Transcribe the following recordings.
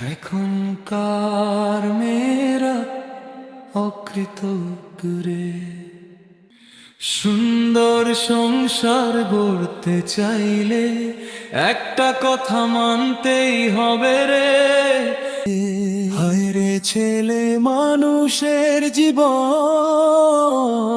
এখনকার মেয়েরা অকৃতজ্ঞরে। সুন্দর সংসার গড়তে চাইলে একটা কথা মানতেই হবে রে। হায় রে ছেলে মানুষের জীবন।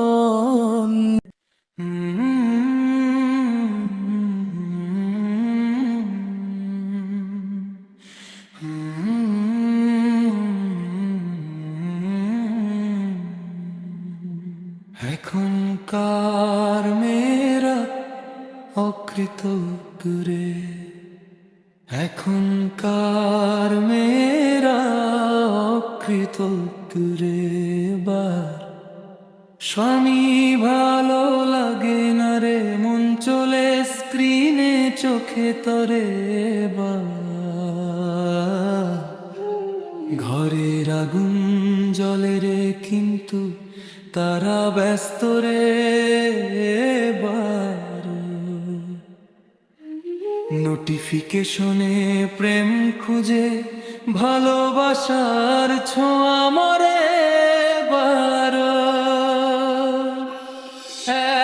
এখনকার মেয়েরা অকৃতজ্ঞরে বার। স্বামী ভালো লাগে না রে, মন চলে স্ক্রিনে, চোখে তরে বা ঘরের আগুন জলে রে, কিন্তু তারা ব্যস্ত রে বার। নোটিফিকেশনে প্রেম খুঁজে, ভালোবাসার ছোঁয়া মরে বার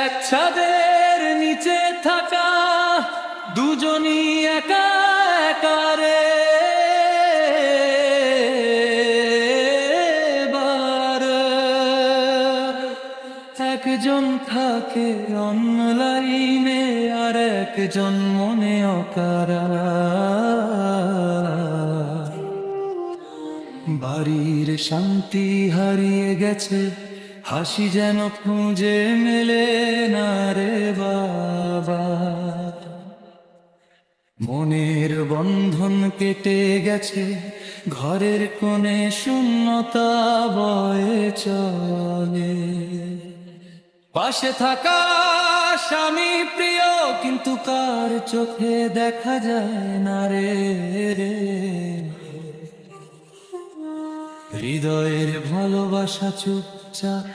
এক ছাদের নিচে থাকা দুজনই একা একা রে। বার একজন থাকে অনলাইনে আর একজন বাড়ির শান্তি হারিয়ে গেছে। হাসি যেন খুঁজে মেলে না রে বাবা। মনের বন্ধন কেটে গেছে, ঘরের কোণে শূন্যতা বয়ে চলে। পাশে থাকা স্বামী প্রিয়, কিন্তু কার চোখে দেখা যায় না রে হৃদয়ের ভালোবাসা চুপচাপ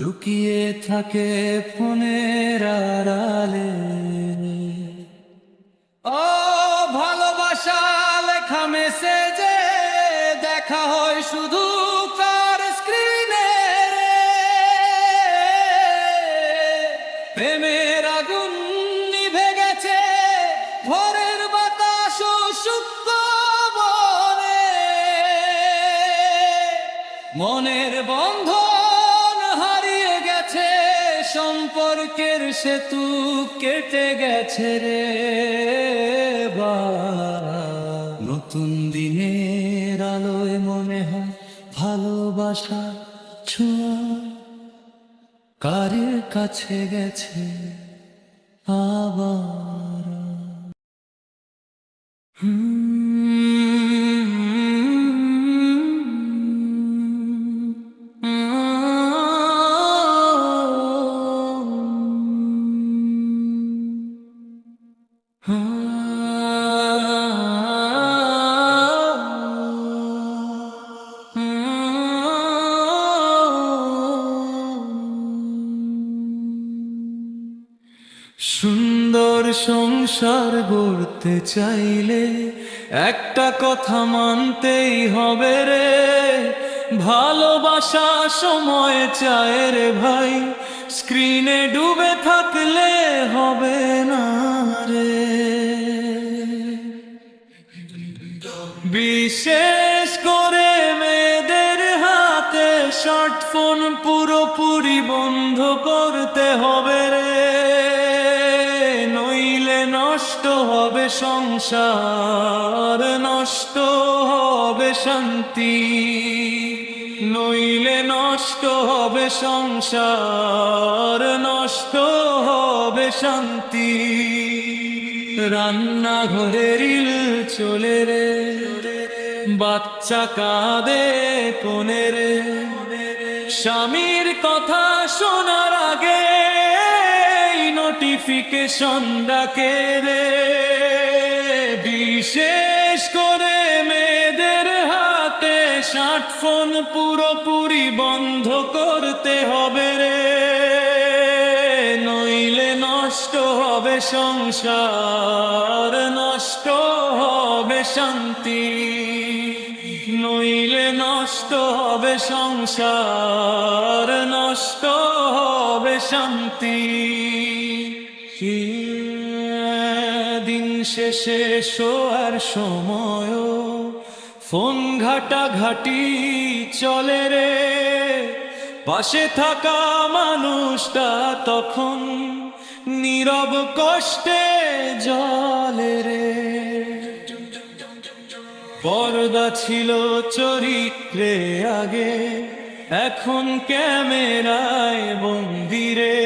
লুকিয়ে থাকে ফোনের আড়ালে। ও ভালোবাসা লেখা মেসেজে দেখা হয় শুধু সম্পর্কের সেতু কেটে গেছে রে নতুন দিনের আলোয় মনে হয় ভালোবাসা ছোঁয়া। কারের কাছে গেছে আবার। সুন্দর সংসার গড়তে চাইলে একটা কথা মানতেই হবে রে। ভালোবাসা সময় চায় রে ভাই স্ক্রিনে ডুবে থাকলে হবে না রে। বিশেষ করে মেয়েদের হাতে স্মার্টফোন পুরোপুরি বন্ধ করতে হবে রে। সংসার নষ্ট হবে শান্তি, নইলে নষ্ট হবে সংসার, নষ্ট হবে শান্তি। রান্নাঘরে রিল চলে রে, বাচ্চা কাঁদে কোনে রে। স্বামীর কথা শোনার আগে নোটিফিকেশন ডাকে রে। বিশেষ করে মেয়েদের হাতে স্মার্টফোন পুরোপুরি বন্ধ করতে হবে রে। নইলে নষ্ট হবে সংসার, নষ্ট হবে শান্তি। নইলে নষ্ট হবে সংসার, নষ্ট হবে শান্তি। দিন শেষে শোয়ার সময় ফোন ঘাটা ঘাটি চলে রে। পাশে থাকা মানুষটা তখন নীরব কষ্টে জলে রে। পর্দা ছিল চরিত্রে আগে, এখন ক্যামেরায় বন্দিরে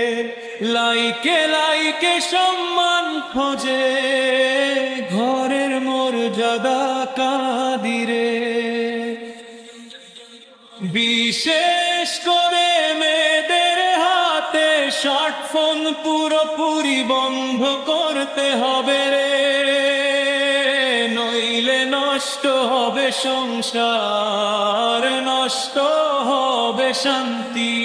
লাইকে লাইকে সম্মান খোঁজে, ঘরের মর্যাদা কাদিরে। বিশেষ করে মেয়েদের হাতে স্মার্টফোন পুরোপুরি বন্ধ করতে হবে রে। নইলে নষ্ট হবে সংসার, নষ্ট হবে শান্তি।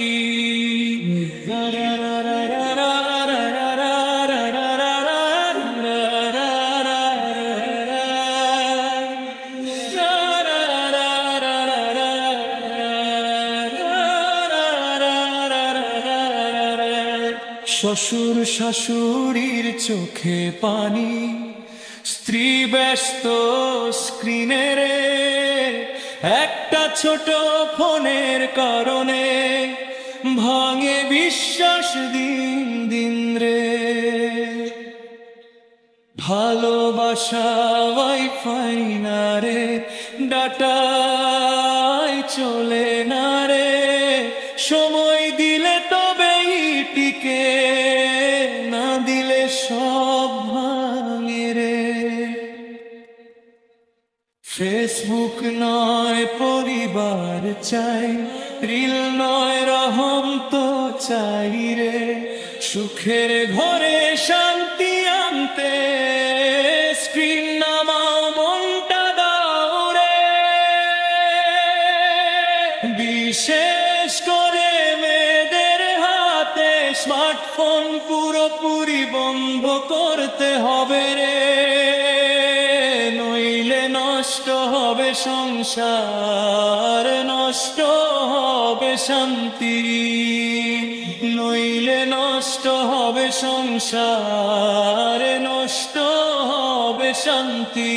শ্বশুর শাশুড়ির চোখে পানি। স্ত্রী ব্যস্ত স্ক্রিনে রে, একটা ছোট ফোনের কারণে ভাঙে বিশ্বাস দিন দিন রে। ভালোবাসা ওয়াইফাই না রে ডাটাই চলে না রে। সময় দিলে তবেই টিকে সুখের ঘরে শান্তি আনতে, স্ক্রিন নামাও, মনটা দাও রে। বিশেষ করে মেয়েদের হাতে স্মার্টফোন পুরোপুরি বন্ধ করতে হবে রে। নইলে নষ্ট হবে সংসার, নষ্ট হবে শান্তি। নষ্ট হবে সংসার নষ্ট হবে শান্তি।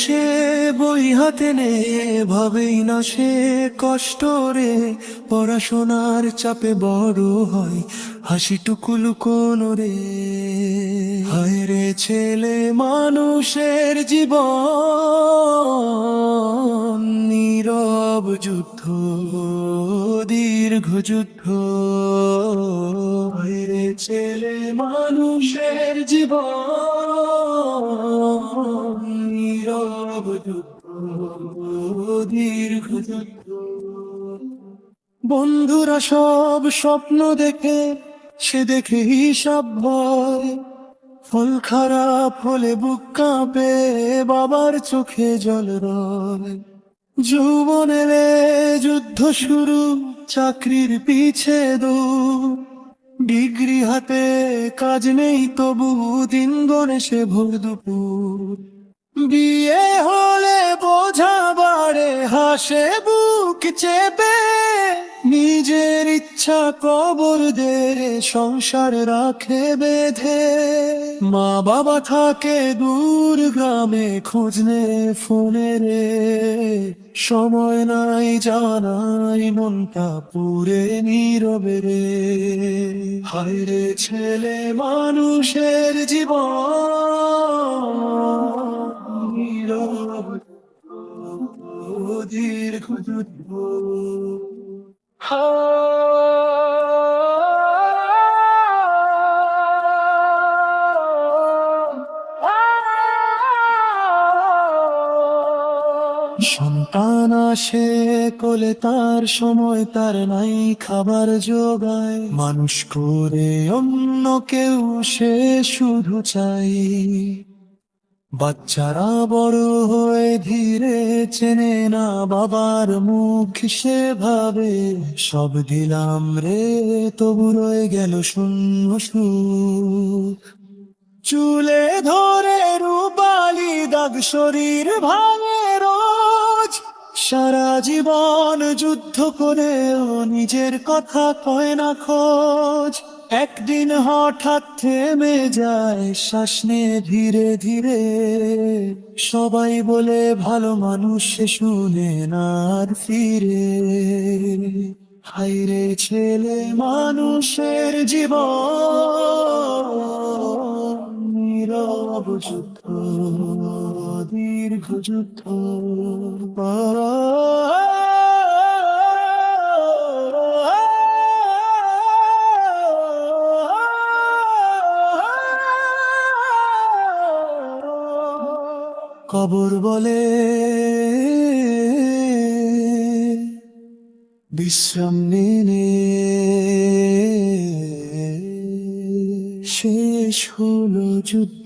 বয়সে বই হাতে নে, ভাবেই না সে কষ্ট রে। পড়াশোনার চাপে বড় হয়, হাসিটুকু লুকোনো রে। হায় রে ছেলে মানুষের জীবন, নীরব যুদ্ধ, দীর্ঘ যুদ্ধ। হায় রে ছেলে মানুষের জীবন বন্ধুরা সব স্বপ্ন দেখে, সে দেখে হিসাব ভয়। ফল খারাপ হলে বুক কাঁপে, বাবার চোখে জল রয়। যৌবনের যুদ্ধ শুরু, চাকরির পিছে দৌড়। ডিগ্রি হাতে কাজ নেই তবু দিন গণেশে ভোর দুপুর। বিয়ে হলে বোঝা বাড়ে হাসে বুক চেপে। নিজের ইচ্ছা কবর দে সংসার রাখে বেঁধে। মা বাবা থাকে দূর গ্রামে খোঁজ নে ফোনে রে। সময় নাই জানাই মনটা পুরে নীরবে রে। হায় রে ছেলে মানুষের জীবন। সন্তান আসে কোলে, তার সময় তার নাই খাবার যোগায়। মানুষ করে অন্য কেউ সে শুধু চাই বাচ্চারা বড় হয়ে ধীরে চেনে না বাবার মুখ সে ভাবে সব দিলাম রে, তবু রয়ে গেল শূন্য চুলে ধরে রূপালি দাগ শরীর ভাঙে রোজ। সারা জীবন যুদ্ধ করেও নিজের কথা কয় না খোঁজ। একদিন হঠাৎ থেমে যায় শ্বাস ধীরে ধীরে। সবাই বলে, ভালো মানুষ শুনে না আর ফিরে। হাইরে ছেলে মানুষের জীবন, নীরব যুদ্ধ, দীর্ঘ যুদ্ধ। কবর বলে। বিশ্রাম নিনে শেষ হলো যুদ্ধ।